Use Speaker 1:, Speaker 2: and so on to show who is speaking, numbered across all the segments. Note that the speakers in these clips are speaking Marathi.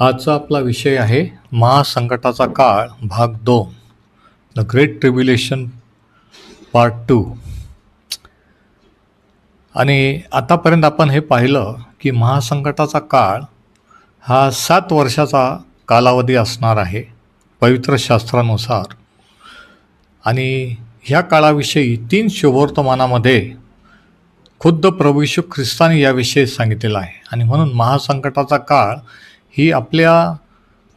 Speaker 1: आजचा आपला विषय आहे महासंकटाचा काळ भाग दोन. The great tribulation part two आणि आतापर्यंत आपण हे पाहिलं की महासंकटाचा काळ हा सात वर्षाचा कालावधी असणार आहे पवित्र शास्त्रानुसार. आणि ह्या काळाविषयी तीन शुभवर्तमानामध्ये खुद्द प्रभू ख्रिस्तानी ख्रिस्ताने याविषयी सांगितलेलं आहे. आणि म्हणून महासंकटाचा काळ ही आपल्या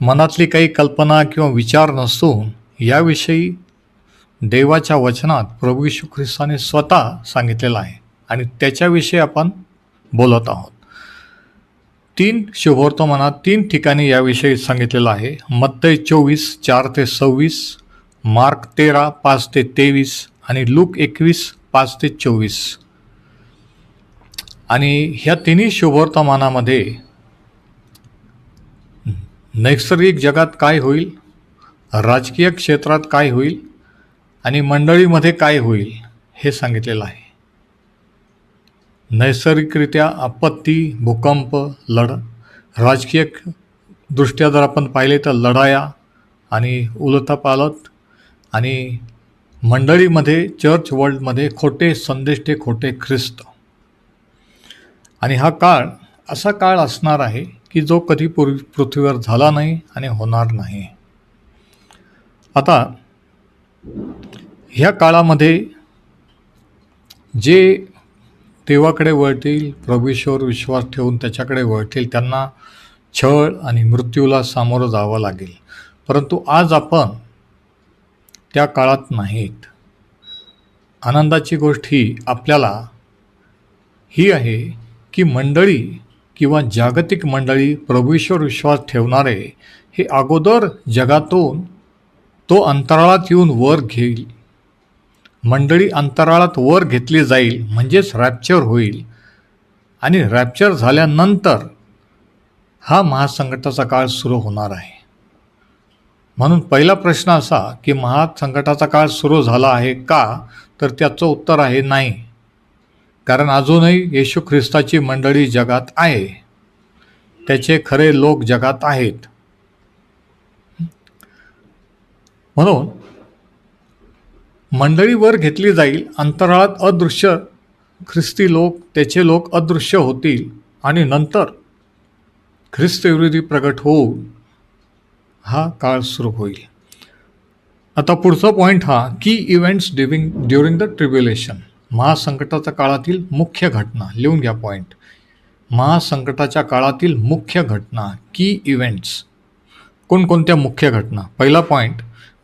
Speaker 1: मनातली काही कल्पना किंवा विचार नसून याविषयी देवाच्या वचनात प्रभू यशू ख्रिस्ताने स्वतः सांगितलेलं आहे. आणि त्याच्याविषयी आपण बोलत आहोत. तीन शुभवर्तमानात तीन ठिकाणी याविषयी सांगितलेलं आहे. मत्तय चोवीस चार ते सव्वीस मार्क तेरा पाच ते तेवीस आणि लूक एकवीस पाच ते चोवीस. आणि ह्या तिन्ही शुभवर्तमानामध्ये नैसर्गिक जगात काय होईल? राजकीय क्षेत्रात काय होईल? आणि मंडळीमध्ये काय होईल? हे सांगितलेलं आहे. नैसर्गिकरित्या आपत्ती भूकंप लढ राजकीय दृष्ट्या जर आपण पाहिले तर लढाया आणि उलथापालत आणि मंडळीमध्ये चर्च वर्ल्डमध्ये खोटे संदेष्टे खोटे ख्रिस्त. आणि हा काळ असा काळ असणार आहे की जो कधी पूर्वी पृथ्वीवर झाला नाही आणि होणार नाही. आता ह्या काळामध्ये जे देवाकडे वळतील प्रभूश्वर विश्वास ठेवून त्याच्याकडे वळतील त्यांना छळ आणि मृत्यूला सामोरं जावं लागेल. परंतु आज आपण त्या काळात नाहीत. आनंदाची गोष्ट ही आपल्याला ही आहे की मंडळी किंवा जागतिक मंडळी प्रभूश्वर विश्वास ठेवणारे हे अगोदर जगातून तो अंतराळात येऊन वर घेईल. मंडळी अंतराळात वर घेतली जाईल म्हणजेच रॅप्चर होईल. आणि रॅप्चर झाल्यानंतर हा महासंकटाचा काळ सुरू होणार आहे. म्हणून पहिला प्रश्न असा की महासंकटाचा काळ सुरू झाला आहे का? तर त्याचं उत्तर आहे नाही. कारण अजूनही येशू ख्रिस्ताची मंडळी जगात आहे. त्याचे खरे लोक जगात आहेत. म्हणून मंडळीवर घेतली जाईल अंतराळात अदृश्य ख्रिस्ती लोक त्याचे लोक अदृश्य होतील आणि नंतर ख्रिस्तविरोधी प्रगट होऊन हा काळ सुरू होईल. आता पुढचा पॉईंट हा की events during during the tribulation महासंकटाच्या काळातील मुख्य घटना. लिहून घ्या पॉईंट महासंकटाच्या काळातील मुख्य घटना की इव्हेंट्स कोणकोणत्या मुख्य घटना? पहिला पॉईंट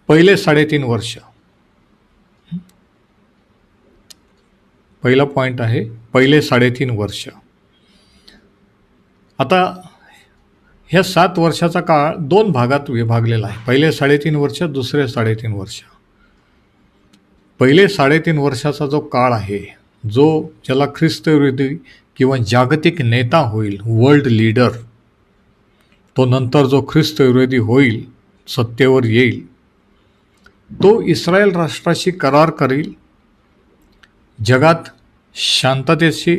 Speaker 1: पहिले साडेतीन वर्ष. पहिला पॉईंट आहे पहिले साडेतीन वर्ष. आता ह्या सात वर्षाचा काळ दोन भागात विभागलेला आहे. पहिले साडेतीन वर्ष दुसरे साडेतीन वर्ष. पहिले साडेतीन वर्षाचा जो काळ आहे जो ज्याला ख्रिस्तविरोधी किंवा जागतिक नेता होईल वर्ल्ड लीडर तो नंतर जो ख्रिस्तविरोधी होईल सत्तेवर येईल तो इस्रायल राष्ट्राशी करार करील जगात शांततेशी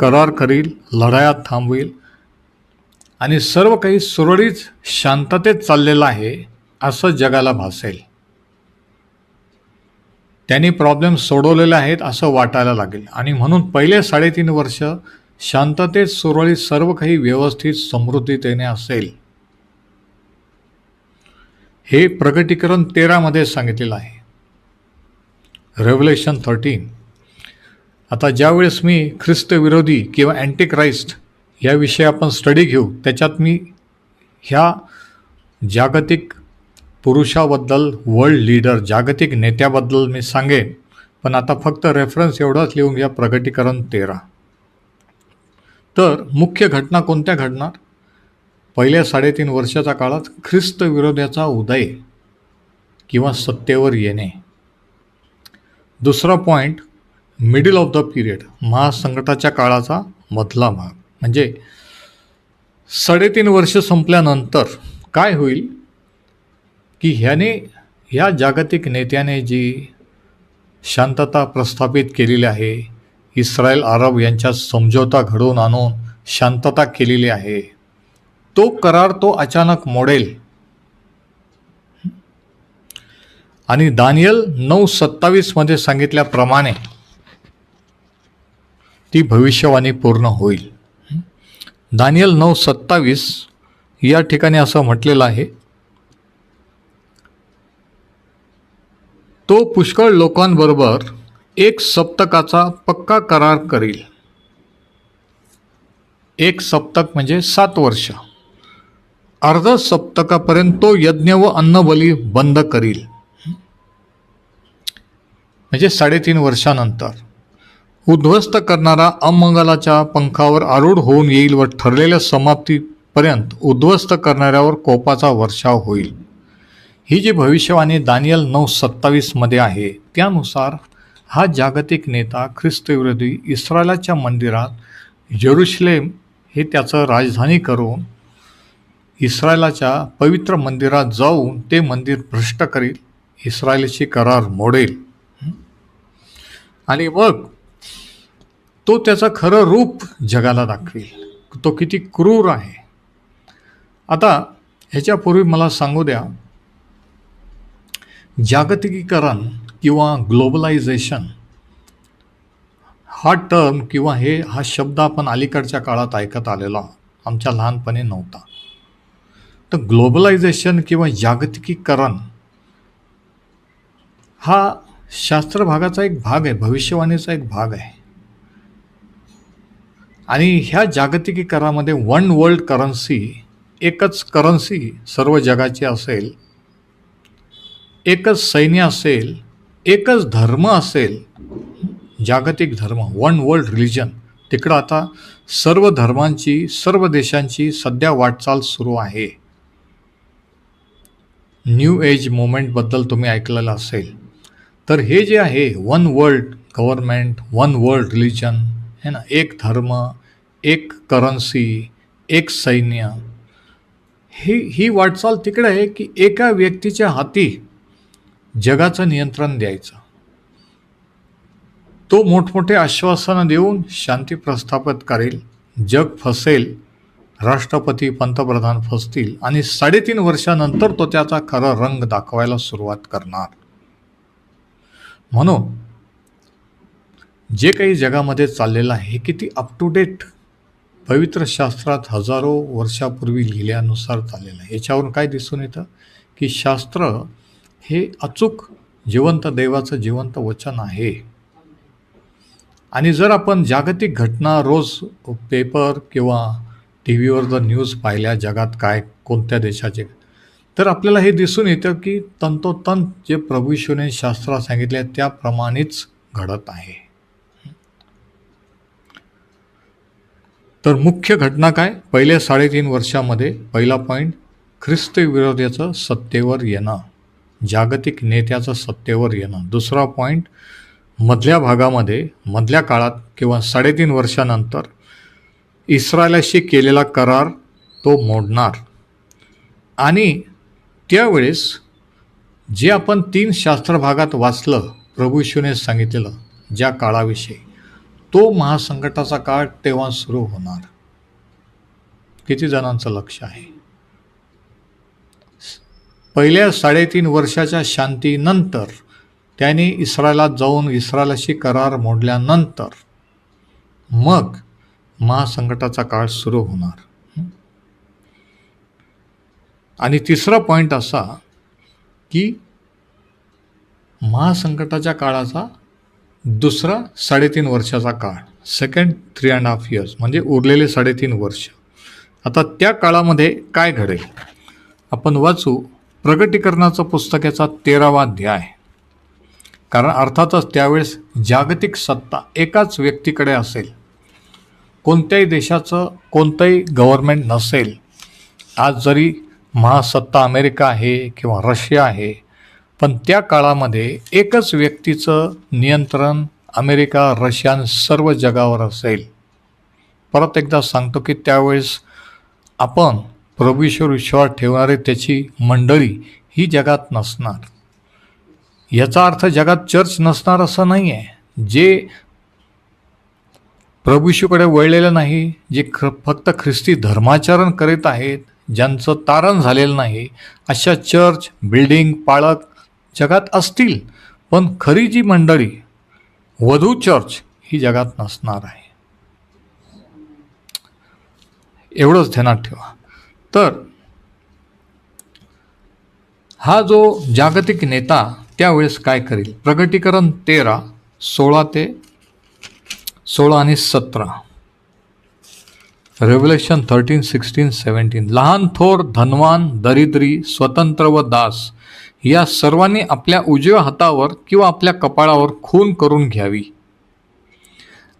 Speaker 1: करार करील लढाया थांबवेल आणि सर्व काही सुरळीत शांततेत चाललेलं आहे असं जगाला भासेल. त्यांनी प्रॉब्लेम सोडवलेले आहेत असं वाटायला लागेल. आणि म्हणून पहिले साडेतीन वर्ष शांततेत सुरळीत सर्व काही व्यवस्थित समृद्धीतेने असेल. हे प्रगटीकरण तेरामध्ये सांगितलेलं आहे. रेव्हलेशन थर्टीन आता ज्यावेळेस मी ख्रिस्तविरोधी किंवा अँटी क्राईस्ट याविषयी आपण स्टडी घेऊ त्याच्यात मी ह्या जागतिक पुरुषाबद्दल वर्ल्ड लीडर जागतिक नेत्याबद्दल मी सांगेन. पण आता फक्त रेफरन्स एवढाच लिहून घ्या प्रगटीकरण तेरा. तर मुख्य घटना कोणत्या घडणार? पहिल्या साडेतीन वर्षाच्या काळात ख्रिस्त विरोधाचा उदय किंवा सत्तेवर येणे. दुसरा point middle of the period महासंकटाच्या काळाचा मधला भाग. म्हणजे साडेतीन वर्ष संपल्यानंतर काय होईल? की ह्याने ह्या जागतिक नेत्याने जी शांतता प्रस्थापित केलेली आहे इस्रायल अरब यांच्यात समझोता घडवून आणून शांतता केलेली आहे. तो करार तो अचानक मोडेल. आणि दानियल नऊ सत्तावीसमध्ये सांगितल्याप्रमाणे ती भविष्यवाणी पूर्ण होईल. दानियल नऊ सत्तावीस या ठिकाणी असं म्हटलेलं आहे तो पुष्कळ लोकांबरोबर एक सप्तकाचा पक्का करार करील. एक सप्तक म्हणजे सात वर्ष. अर्ध सप्तकापर्यंत तो यज्ञ व अन्नबली बंद करील. म्हणजे साडेतीन वर्षानंतर. उद्ध्वस्त करणारा अमंगलाच्या पंखावर आरूढ होऊन येईल व ठरलेल्या समाप्तीपर्यंत उद्ध्वस्त करणाऱ्यावर कोपाचा वर्षाव होईल. ही जी भविष्यवाणी दानियल नऊ सत्तावीसमध्ये आहे त्यानुसार हा जागतिक नेता ख्रिस्तविरोधी इस्रायलाच्या मंदिरात जेरुशलेम हे त्याचं राजधानी करून इस्रायलाच्या पवित्र मंदिरात जाऊन ते मंदिर भ्रष्ट करील इस्रायलशी करार मोडेल. आणि मग तो त्याचं खरं रूप जगाला दाखवेल. तो किती क्रूर आहे. आता ह्याच्यापूर्वी मला सांगू द्या जागतिकीकरण किंवा ग्लोबलायझेशन हा टर्म किंवा हे हा शब्द आपण अलीकडच्या काळात ऐकत आलेला आमच्या लहानपणी नव्हता. तर ग्लोबलायझेशन किंवा जागतिकीकरण हा शास्त्र भागाचा एक भाग आहे भविष्यवाणीचा एक भाग आहे. आणि ह्या जागतिकीकरणामध्ये वन वर्ल्ड करन्सी एकच करन्सी सर्व जगाची असेल एकच सैन्य असेल एकच धर्म असेल जागतिक धर्म वन वर्ल्ड रिलिजन तिकडं आता सर्व धर्मांची सर्व देशांची सध्या वाटचाल सुरू आहे. न्यू एज मुवमेंटबद्दल तुम्ही ऐकलेलं असेल. तर हे जे आहे one world government one world religion है ना? एक धर्म एक करन्सी एक सैन्य. ही ही वाटचाल तिकडे आहे की एका व्यक्तीच्या हाती जगाचं नियंत्रण द्यायचं. तो मोठमोठे आश्वासनं देऊन शांती प्रस्थापित करेल जग फसेल राष्ट्रपती पंतप्रधान फसतील आणि साडेतीन वर्षानंतर तो त्याचा खरा रंग दाखवायला सुरुवात करणार. म्हणून जे काही जगामध्ये चाललेलं आहे हे किती अप टू डेट पवित्र शास्त्रात हजारो वर्षापूर्वी लिहिल्यानुसार चाललेलं आहे. याच्यावरून काय दिसून येतं? की शास्त्र हे अचूक जिवंत देवाचं जिवंत वचन आहे. आणि जर आपण जागतिक घटना रोज पेपर किंवा टी व्हीवर जर न्यूज पाहिल्या जगात काय कोणत्या देशाचे तर आपल्याला हे दिसून येतं की तंतोतंत जे प्रभू शास्त्रात सांगितले त्याप्रमाणेच घडत आहे. तर मुख्य घटना काय? पहिल्या साडेतीन वर्षामध्ये पहिला पॉईंट ख्रिस्त विरोधाचं सत्तेवर येणं. जागतिक नेत्याचं सत्तेवर येणं. दुसरा पॉईंट मधल्या भागामध्ये मधल्या काळात किंवा साडेतीन वर्षानंतर इस्रायलाशी केलेला करार तो मोडणार. आणि त्यावेळेस जे आपण तीन शास्त्र भागात वाचलं प्रभूशूने सांगितलेलं ज्या काळाविषयी तो महासंकटाचा काळ तेव्हा सुरू होणार. किती जणांचं लक्ष आहे? पहिल्या साडेतीन वर्षाच्या शांतीनंतर त्याने इस्रायलात जाऊन इस्रायलाशी करार मोडल्यानंतर मग महासंकटाचा काळ सुरू होणार. आणि तिसरा पॉईंट असा की महासंकटाच्या काळाचा दुसरा साडेतीन वर्षाचा काळ second three and half years म्हणजे उरलेले साडेतीन वर्ष. आता त्या काळामध्ये काय घडेल? आपण वाचू प्रगतीकरणाचं पुस्तक याचा तेरावा अध्याय. कारण अर्थातच त्यावेळेस जागतिक सत्ता एकाच व्यक्तीकडे असेल. कोणत्याही देशाचं कोणतंही गव्हर्मेंट नसेल. आज जरी महासत्ता अमेरिका आहे किंवा रशिया आहे पण त्या काळामध्ये एकच व्यक्तीचं नियंत्रण अमेरिका रशियान सर्व जगावर असेल. परत एकदा सांगतो की त्यावेळेस आपण प्रभूश्वर विश्वास ठेवणारे त्याची मंडळी ही जगात नसणार. याचा अर्थ जगात चर्च नसणार असं नाही आहे जे प्रभूशीकडे वळलेलं नाही जे ख फक्त ख्रिस्ती धर्माचरण करीत आहेत ज्यांचं तारण झालेलं नाही अशा चर्च बिल्डिंग पाळक जगात असतील पण खरी जी मंडळी वधू चर्च ही जगात नसणार आहे. एवढंच ध्यानात ठेवा. तर हा जो जागतिक नेता त्यावेळेस काय करेल? प्रगटीकरण तेरा सोळा ते सोळा आणि सतरा. रेव्होल्युशन थर्टीन सिक्स्टीन सेवन्टीन लहान थोर धनवान दरिद्री स्वतंत्र व दास या सर्वांनी आपल्या उजव्या हातावर किंवा आपल्या कपाळावर खून करून घ्यावी.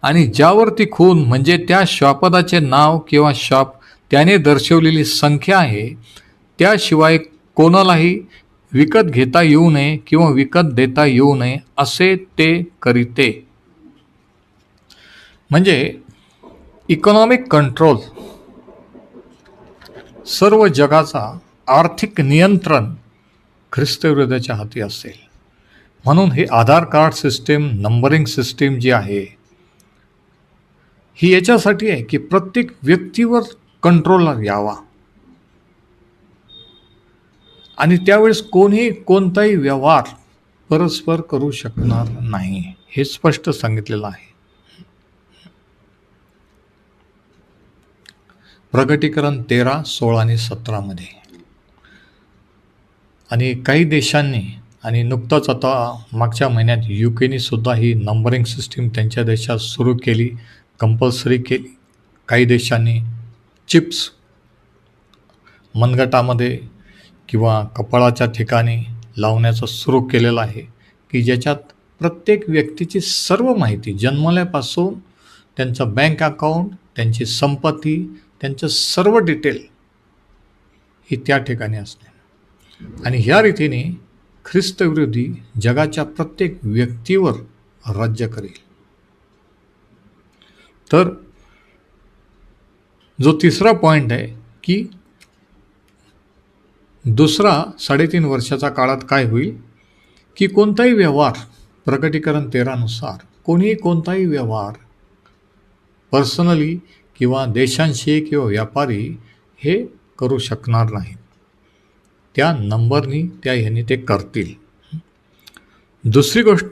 Speaker 1: आणि ज्यावर ती खून म्हणजे त्या श्वापदाचे नाव किंवा श्वाप त्याने दर्शवलेली संख्या आहे. त्याशिवाय कोणालाही विकत घेता येऊ नये किंवा विकत देता येऊ नये असे ते करीते. म्हणजे इकॉनॉमिक कंट्रोल सर्व जगाचा आर्थिक नियंत्रण ख्रिस्तविरोधाच्या हाती असेल. म्हणून हे Aadhaar card system numbering system जी आहे ही याच्यासाठी आहे की प्रत्येक व्यक्तीवर कंट्रोलला यावा. आणि त्यावेळेस कोणीही कोणताही व्यवहार परस्पर करू शकणार नाही. हे स्पष्ट सांगितलेलं आहे. प्रगटीकरण तेरा सोळा आणि सतरामध्ये आणि काही देशांनी आणि नुकतंच आता मागच्या महिन्यात युकेने सुद्धा ही नंबरिंग सिस्टीम त्यांच्या देशात सुरू केली कंपल्सरी केली. काही देशांनी चिप्स. मनगटामध्ये किंवा कपाळाच्या ठिकाणी लावण्याचं सुरू केलेलं आहे की ज्याच्यात प्रत्येक व्यक्तीची सर्व माहिती जन्मल्यापासून त्यांचं बँक अकाऊंट त्यांची संपत्ती त्यांचं सर्व डिटेल ही त्या ठिकाणी असते. आणि ह्या रीतीने ख्रिस्तविरोधी जगाच्या प्रत्येक व्यक्तीवर राज्य करेल. तर जो तिसरा पॉईंट आहे की दुसरा साडेतीन वर्षाच्या काळात काय होईल? की कोणताही व्यवहार प्रकटीकरण तेरानुसार कोणीही कोणताही व्यवहार पर्सनली किंवा देशांशी किंवा व्यापारी हे करू शकणार नाही. त्या नंबरनी त्या ह्यांनी ते करतील. दुसरी गोष्ट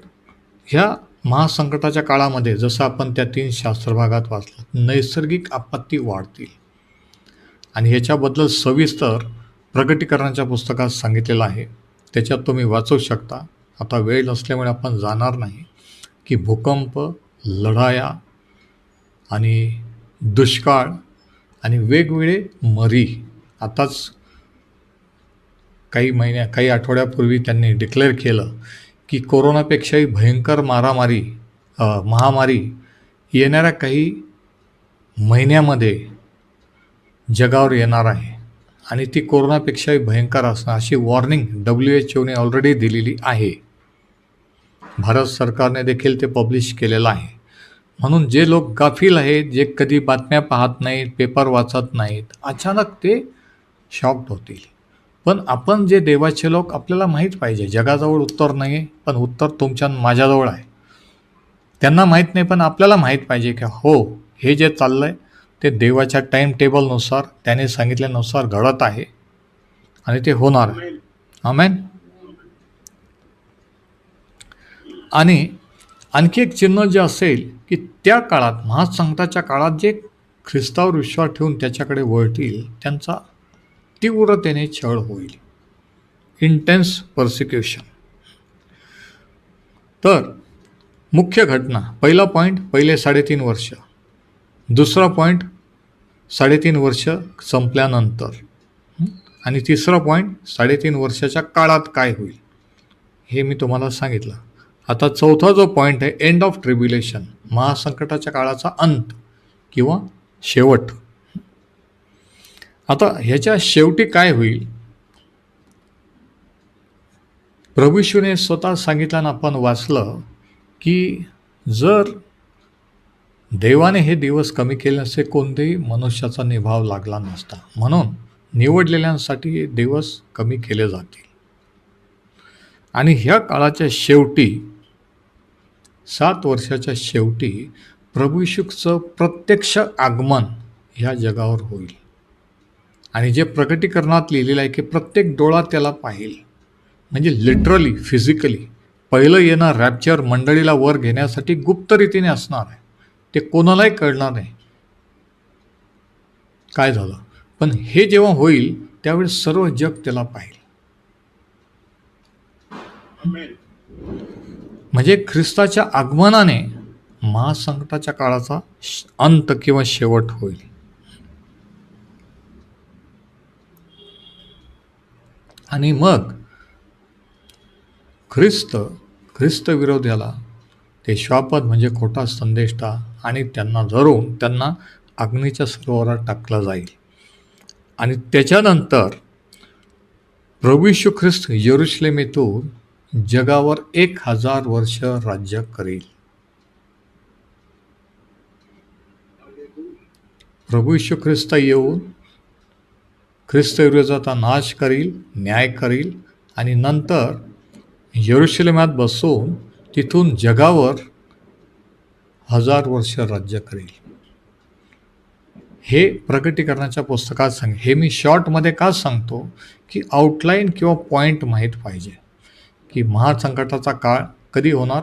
Speaker 1: ह्या महासंकटाच्या काळामध्ये जसं आपण त्या तीन शास्त्रभागात वाचलं नैसर्गिक आपत्ती वाढतील. आणि ह्याच्याबद्दल सविस्तर प्रगटीकरणाच्या पुस्तकात सांगितलेलं आहे. त्याच्यात तुम्ही वाचू शकता. आता वेळ नसल्यामुळे आपण जाणार नाही. की भूकंप लढाया आणि दुष्काळ आणि वेगवेगळे मरी. आताच काही महिन्या काही आठवड्यापूर्वी त्यांनी डिक्लेअर केलं की कोरोनापेक्षाही भयंकर मारामारी महामारी येणाऱ्या काही महिन्यामध्ये जगावर येणार आहे. आणि ती कोरोनापेक्षाही भयंकर असणं अशी वॉर्निंग डब्ल्यू एच ओने ऑलरेडी दिलेली आहे. भारत सरकारने देखील ते पब्लिश केलेलं आहे. म्हणून जे लोक गाफील आहेत जे कधी बातम्या पाहत नाहीत पेपर वाचत नाहीत अचानक ते शॉक्ड होतील. पण आपण जे देवाचे लोक आपल्याला माहीत पाहिजे जगाजवळ उत्तर नाही आहे पण उत्तर तुमच्या माझ्याजवळ आहे. त्यांना माहीत नाही पण आपल्याला माहीत पाहिजे की हो हे जे चाललं आहे ते देवाच्या टाईम टेबलनुसार त्याने सांगितल्यानुसार घडत आहे आणि ते होणार आहे. आमेन आणि आणखी एक चिन्ह जे असेल की त्या काळात महासंगताच्या काळात जे ख्रिस्तावर विश्वास ठेवून त्याच्याकडे वळतील त्यांचा तीव्रतेने छळ होईल. इंटेन्स पर्सिक्युशन तर मुख्य घटना पहिला पॉईंट पहिले साडेतीन वर्ष. दुसरा पॉईंट साडेतीन वर्ष संपल्यानंतर. आणि तिसरा पॉईंट साडेतीन वर्षाच्या काळात काय होईल? हे मी तुम्हाला सांगितलं. आता चौथा जो पॉईंट आहे एंड ऑफ ट्रिब्युलेशन महासंकटाच्या काळाचा अंत किंवा शेवट. आता ह्याच्या शेवटी काय होईल? प्रभूशूने स्वतः सांगितल्यानं आपण वाचलं की जर देवाने हे दिवस कमी केले नसते कोणतेही मनुष्याचा निभाव लागला नसता. म्हणून निवडलेल्यांसाठी दिवस कमी केले जातील. आणि ह्या काळाच्या शेवटी सात वर्षाच्या शेवटी प्रभूशुकचं प्रत्यक्ष आगमन ह्या जगावर होईल. आणि जे प्रकटीकरणात लिहिलेलं आहे की प्रत्येक डोळा त्याला पाहिल. म्हणजे लिटरली फिजिकली पहिलं येणं रॅप्चर मंडळीला वर घेण्यासाठी गुप्त रीतीने असणार आहे. ते कोणालाही कळणार नाही. काय झालं? पण हे जेव्हा होईल त्यावेळी सर्व जग त्याला पाहिल. म्हणजे ख्रिस्ताच्या आगमनाने महासंकटाच्या काळाचा श- अंत किंवा शेवट होईल. आणि मग ख्रिस्त ख्रिस्त विरोध्याला ते श्वापद म्हणजे खोटा संदेष्टा आणि त्यांना धरून त्यांना अग्नीच्या सरोवरात टाकला जाईल. आणि त्याच्यानंतर प्रभू ख्रिस्त यरुशलेमेतून जगावर एक हजार वर्ष राज्य करेल. प्रभू ख्रिस्त येऊन ख्रिस्तविरोधाचा नाश करील न्याय करील आणि नंतर यरुशलेमात बसून तिथून जगावर हजार वर्ष राज्य करेल. हे प्रकटीकरणाच्या पुस्तकात सांग हे मी शॉर्टमध्ये का सांगतो? की आउटलाईन किंवा पॉईंट माहीत पाहिजे. की महासंकटाचा काळ कधी होणार?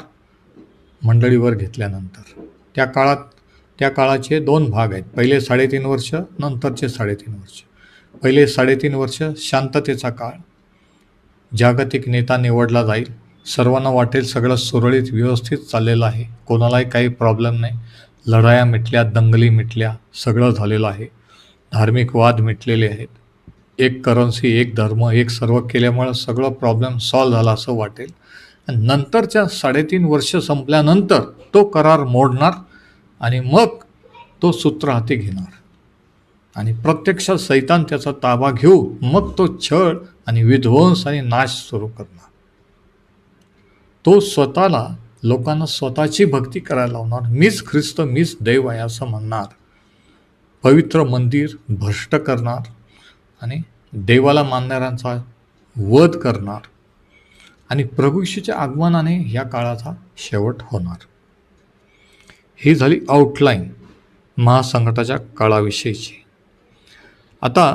Speaker 1: मंडळीवर घेतल्यानंतर. त्या काळात त्या काळाचे दोन भाग आहेत. पहिले साडेतीन वर्ष नंतरचे साडेतीन वर्ष. पहिले साडेतीन वर्ष शांततेचा काळ. जागतिक नेता निवडला जाईल. सर्वांना वाटेल सगळं सुरळीत व्यवस्थित चाललेलं आहे. कोणालाही काही प्रॉब्लेम नाही. लढाया मिटल्या दंगली मिटल्या सगळं झालेलं आहे. धार्मिक वाद मिटलेले आहेत. एक करन्सी एक धर्म एक सर्व केल्यामुळं सगळं प्रॉब्लेम सॉल्व झाला असं वाटेल. आणि नंतरच्या साडेतीन वर्ष संपल्यानंतर तो करार मोडणार आणि मग तो सूत्र हाती घेणार. आणि प्रत्यक्षात सैतान त्याचा ताबा घेऊन मग तो छळ आणि विध्वंस आणि नाश सुरू करणार. तो स्वतःला लोकांना स्वतःची भक्ती करायला लावणार. मीच ख्रिस्त मीच देव आहे असं म्हणणार. पवित्र मंदिर भ्रष्ट करणार आणि देवाला मानणाऱ्यांचा वध करणार. आणि प्रभूशीच्या आगमनाने ह्या काळाचा शेवट होणार. ही झाली आउटलाईन महासंकटाच्या काळाविषयीची. आता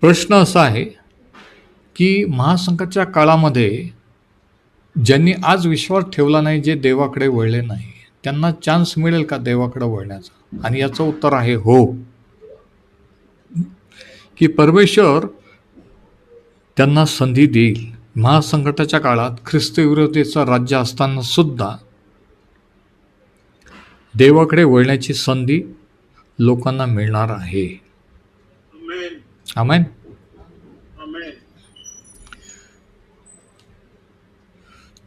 Speaker 1: प्रश्न असा आहे की महासंकटच्या काळामध्ये ज्यांनी आज विश्वास ठेवला नाही जे देवाकडे वळले नाही त्यांना चान्स मिळेल का देवाकडे वळण्याचा? आणि याचं उत्तर आहे हो. की परमेश्वर त्यांना संधी देईल. महासंकटाच्या काळात ख्रिस्तविरोधीचं राज्य असताना सुद्धा देवाकडे वळण्याची संधी लोकांना मिळणार आहे. आमेन.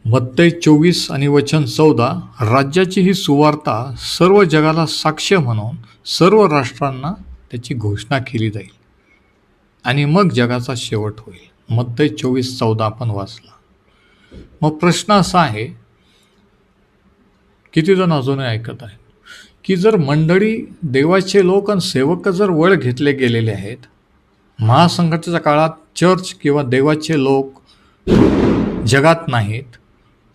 Speaker 1: मत्तय चोवीस आणि वचन चौदा राज्याची ही सुवार्ता सर्व जगाला साक्ष म्हणून सर्व राष्ट्रांना त्याची घोषणा केली जाईल. आणि मग जगाचा शेवट होईल. मत्तय चोवीस चौदा आपण वाचला. मग प्रश्न असा आहे किती जण अजूनही ऐकत आहेत? की जर मंडळी देवाचे लोक आणि सेवक जर वळ घेतले गेलेले आहेत महासंकटाच्या काळात चर्च किंवा देवाचे लोक जगात नाहीत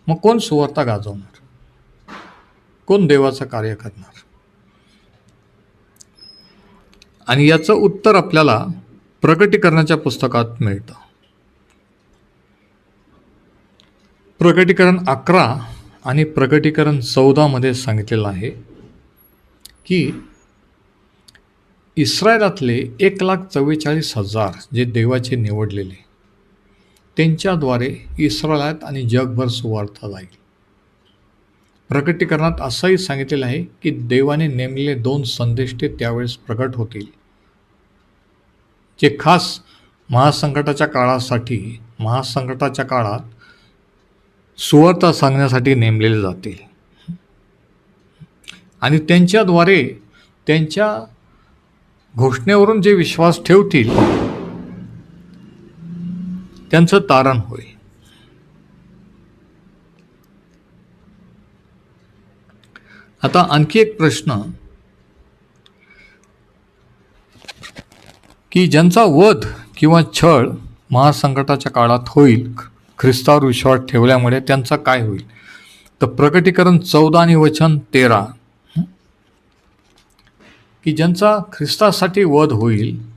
Speaker 1: मग कोण सुवार्ता गाजवणार? कोण देवाचं कार्य करणार? आणि याचं उत्तर आपल्याला प्रकटीकरणाच्या पुस्तकात मिळतं. प्रकटीकरण अकरा आणि प्रकटीकरण चौदामध्ये सांगितलेलं आहे. की इस्रायलातले एक लाख चव्वेचाळीस हजार जे देवाचे निवडलेले त्यांच्याद्वारे इस्रायलात आणि जगभर सुवार्थ जाईल. प्रकटीकरणात असंही सांगितलेलं आहे की देवाने नेमलेले दोन संदेष्टे त्यावेळेस प्रकट होतील. जे खास महासंकटाच्या काळासाठी महासंकटाच्या काळात सुवार्ता सांगण्यासाठी नेमलेले जातील. आणि त्यांच्याद्वारे त्यांच्या घोषणेवरून जे विश्वास ठेवतील त्यांचं तारण होईल. आता आणखी एक प्रश्न. की ज्यांचा वध किंवा छळ महासंकटाच्या काळात होईल ख्रिस्तावर विश्वास ठेवल्यामुळे त्यांचा काय होईल? तर प्रकटीकरण चौदा आणि वचन तेरा. की ज्यांचा ख्रिस्तासाठी वध होईल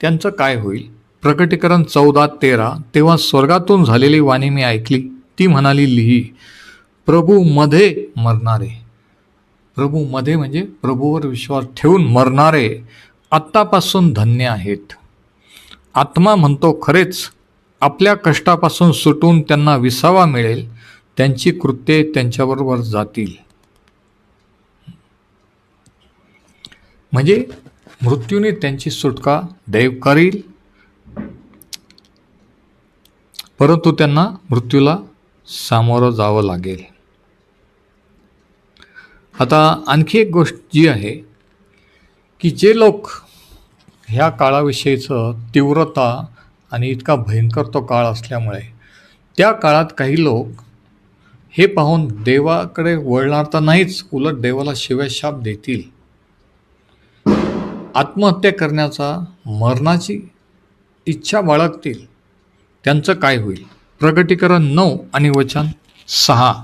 Speaker 1: त्यांचं काय होईल? प्रकटीकरण चौदा तेरा तेव्हा स्वर्गातून झालेली वाणी मी ऐकली. ती म्हणाली लिही प्रभू मध्ये मरणारे. प्रभू मध्ये म्हणजे प्रभूवर विश्वास ठेवून मरणारे आत्तापासून धन्य आहेत. आत्मा म्हणतो खरेच आपल्या कष्टापासून सुटून त्यांना विसावा मिळेल त्यांची कृत्ये त्यांच्याबरोबर जातील. म्हणजे मृत्यूने त्यांची सुटका दैव करील. परंतु त्यांना मृत्यूला सामोरं जावं लागेल. आता आणखी एक गोष्ट जी आहे की जे लोक ह्या काळाविषयीचं तीव्रता आणि इतका भयंकर तो काळ असल्यामुळे त्या काळात काही लोक हे पाहून देवाकडे वळणार तर नाहीच उलट देवाला शिव्याशाप देतील. आत्महत्या करण्याचा मरणाची इच्छा बाळगतील. त्यांचं काय होईल? प्रगटीकरण नऊ आणि वचन सहा.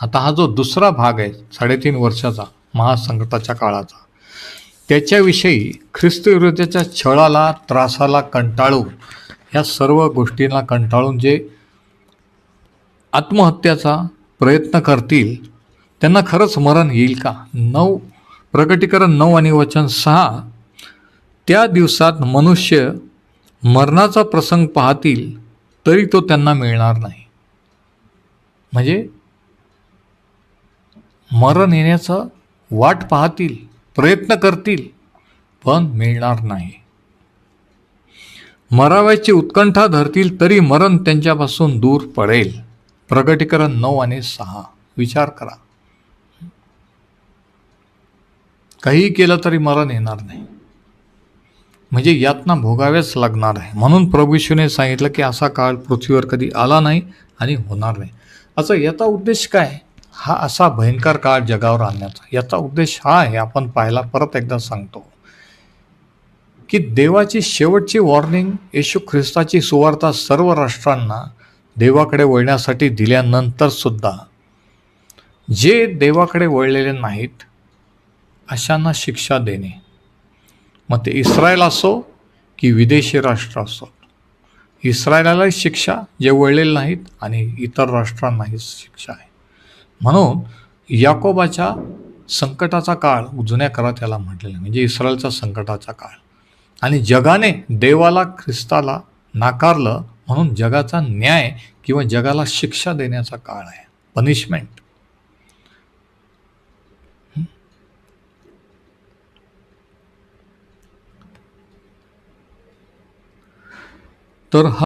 Speaker 1: आता हा जो दुसरा भाग आहे साडेतीन वर्षाचा महासंकटाच्या काळाचा त्याच्याविषयी ख्रिस्तविरुद्धच्या छळाला त्रासाला कंटाळून ह्या सर्व गोष्टींना कंटाळून जे आत्महत्याचा प्रयत्न करतील त्यांना खरंच मरण येईल का? नऊ प्रकटीकरण नऊ आणि वचन सहा. त्या दिवसात मनुष्य मरणाचा प्रसंग पाहतील तरी तो त्यांना मिळणार नाही. म्हणजे मरण येण्याचं वाट पाहतील प्रयत्न करतील पण मिळणार नाही. मराव्याची उत्कंठा धरतील तरी मरण त्यांच्यापासून दूर पडेल. प्रगटीकरण नऊ आणि सहा. विचार करा. काहीही केलं तरी मरण येणार नाही. म्हणजे यातना भोगाव्याच लागणार आहे. म्हणून प्रभूशूने सांगितलं की असा काळ पृथ्वीवर कधी आला नाही आणि होणार नाही. असं याचा उद्देश काय? हा असा भयंकर काळ जगावर आणण्याचा. याचा उद्देश हा आहे आपण पाहायला परत एकदा सांगतो की देवाची शेवटची वॉर्निंग येशू ख्रिस्ताची सुवार्ता सर्व राष्ट्रांना देवाकडे वळण्यासाठी दिल्यानंतर सुद्धा जे देवाकडे वळलेले नाहीत अशांना शिक्षा देणे. मग ते इस्रायल असो की विदेशी राष्ट्र असो. इस्रायलालाही शिक्षा जे वळलेले नाहीत आणि इतर राष्ट्रांनाही शिक्षा आहे. म्हणून याकोबाच्या संकटाचा काळ जुन्या करात याला म्हटलेलं म्हणजे इस्रायलचा संकटाचा काळ. आणि जगाने देवाला ख्रिस्ताला नाकारलं म्हणून जगाचा न्याय किंवा जगाला शिक्षा देण्याचा काळ आहे. पनिशमेंट तर हा